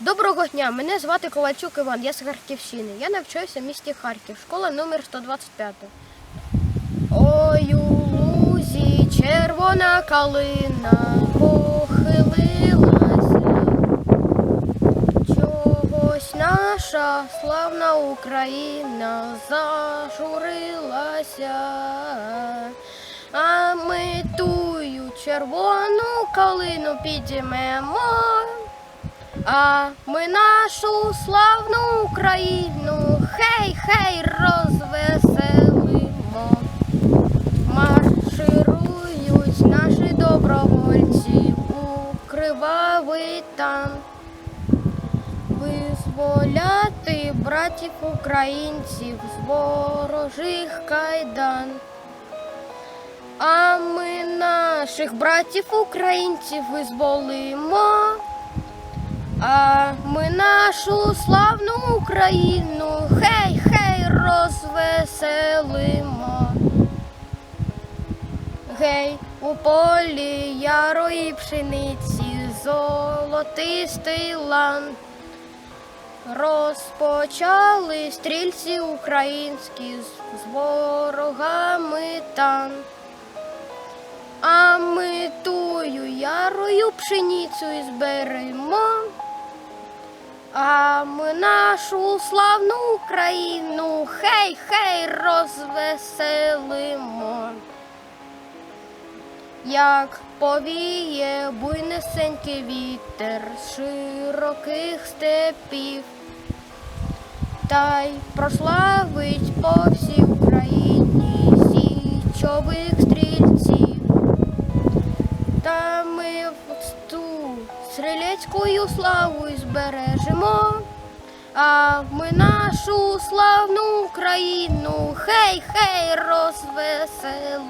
Доброго дня, мене звати Ковальчук Іван, я з Харківщини. Я навчаюся в місті Харків, школа номер 125. Ой, у лузі червона калина похилилася. Чогось наша славна Україна зажурилася. А ми тую червону калину підіймемо. А ми нашу славну Україну хей, хей, розвеселимо. Марширують наші добровольці у кривавий танк. Визволяти братів українців з ворожих кайдан. А ми наших братів українців визволимо. А ми нашу славну Україну хей, хей, розвеселимо. Гей, у полі ярої пшениці золотистий лан. Розпочали стрільці українські з, ворогами тан. А ми тую ярою пшеницю зберемо. Ми нашу славну Україну хей, хей, розвеселимо. Як повіє буйнесенький вітер широких степів, та й прославить по всій Україні січових стрільців. Та ми в ту стрілецькою славу збережемо. А ми нашу славну Україну хей, хей, розвеселимо.